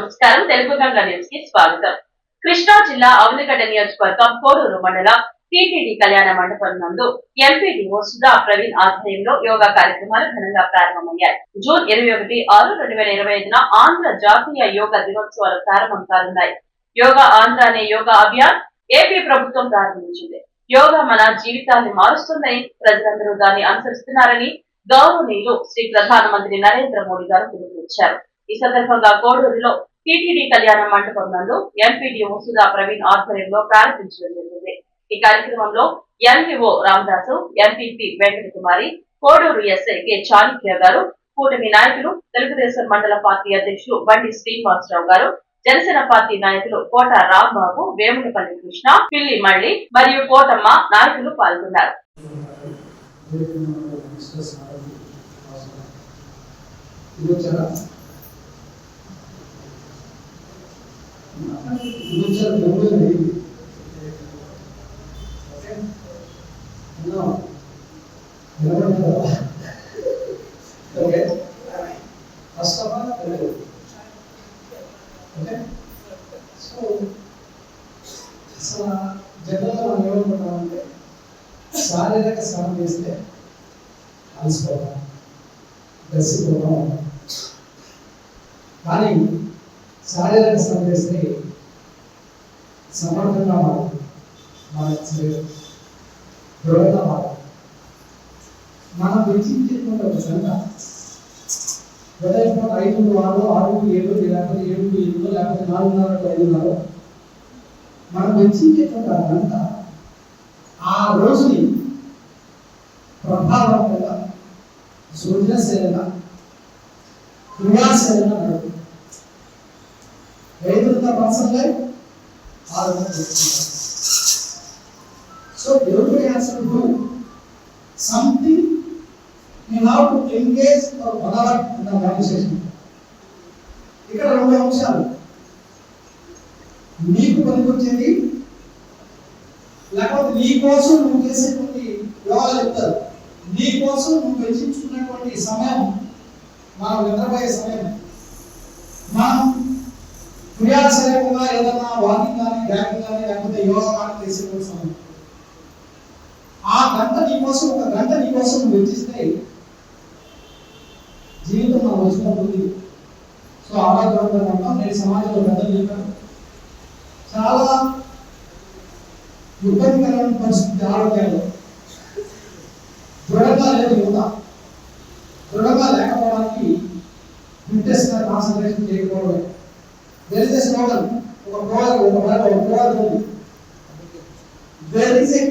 నమస్కారం. తెలుగు గంగా న్యూస్కి స్వాగతం. కృష్ణా జిల్లా అవనిగడ్డ నియోజకవర్గం కోడూరు మండల టీటీడీ కళ్యాణ మండపం నందు ఎంపీడీఓ సుధా ప్రవీణ్ ఆధ్వర్యంలో యోగా కార్యక్రమాలు ఘనంగా ప్రారంభమయ్యాయి. జూన్ ఇరవై ఒకటి ఆరు రెండు వేల ఇరవై ఐదున ఆంధ్ర జాతీయ యోగా దినోత్సవాలు ప్రారంభం కానున్నాయి. యోగా ఆంధ్ర అనే యోగా అభియాన్ ఏపీ ప్రభుత్వం ప్రారంభించింది. యోగా మన జీవితాన్ని మారుస్తుందని ప్రజలందరూ దాన్ని అనుసరిస్తున్నారని గౌరవనీయులు శ్రీ ప్రధానమంత్రి నరేంద్ర మోడీ గారు పిలుపునిచ్చారు. ఈ సందర్భంగా కోడూరులో టీటీడీ కళ్యాణ మంటపం నందు ఎంపీడీఓ సుధా ప్రవీణ్ ఆధ్వర్యంలో ప్రారంభించడం జరిగింది. ఈ కార్యక్రమంలో MPO Ramadasu MPP Venkata Kumari Koduru SI K Chanakya garu కూటమి నాయకులు తెలుగుదేశం మండల పార్టీ అధ్యక్షులు బండి శ్రీనివాసరావు గారు జనసేన పార్టీ నాయకులు కోట రాంబాబు వేములపల్లి కృష్ణ పిల్లి మళ్ళి మరియు కోటమ్మ నాయకులు పాల్గొన్నారు. ఇది వచ్చారా ఇది వచ్చారు ఎవరు ఓకే ఫస్ట్ ఓకే సో అసలు జనరల్గా మనం ఏమనుకుంటామంటే శారీరక శ్రమ చేస్తే అలసిపోతాం దర్శిపోవడం కానీ శారీరక శ్రమ చేస్తే సమర్థంగా మారాలి మన దృఢంగా మారాలి మనం వెచ్చించేటువంటి ఒక సంఘ. ఉదయం ఐదు ఆరు ఆరు ఏడు లేకపోతే ఏడు ఎనిమిది లేకపోతే నాలుగున్నర ఐదున్నర మనం వెచ్చించేటువంటి ఆ గంట ఆ రోజుని ప్రభావవంతంగా సృజనశీలన క్రియాశీలన నడుపు రైతులతో పర్సన్లే so everybody has to do something you have to engage or whatever in the conversation ఇక్కడ రెండు అంశాలు. నీకు పనికొచ్చేది లేకపోతే నీ కోసం నువ్వు చేసేటువంటి యోగాలు చెప్తారు. నీ కోసం నువ్వు వెచ్చించుకున్నటువంటి సమయం మనం నిద్రపోయే సమయం. మనం క్రియాశీలకంగా ఏదైనా వాకింగ్ కానీ బ్యాకింగ్ కానీ లేకపోతే యోగా కానీ చేసేటువంటి సమయం ఆ గంట నీకోసం ఒక గంట నీకోసం వెచ్చిస్తే జీవితం నా వచ్చినప్పుడు సో ఆరోగ్యవంతంగా అంటాం నేను సమాజంలో గంట చెప్పాను చాలా ఇబ్బందికరమైన పరిస్థితి ఆరోగ్యంలో. దృఢంగా లేదు యువత దృఢంగా లేకపోవడానికి ఫిట్నెస్ కాన్సన్ట్రేషన్ చేయకపోవడం. దేర్ ఇస్ స్లోగన్ ఒక ప్రోగ్రామ్ ఒక ఒక ప్రోగ్రామ్ ఉంది దేర్ ఇస్ ఏ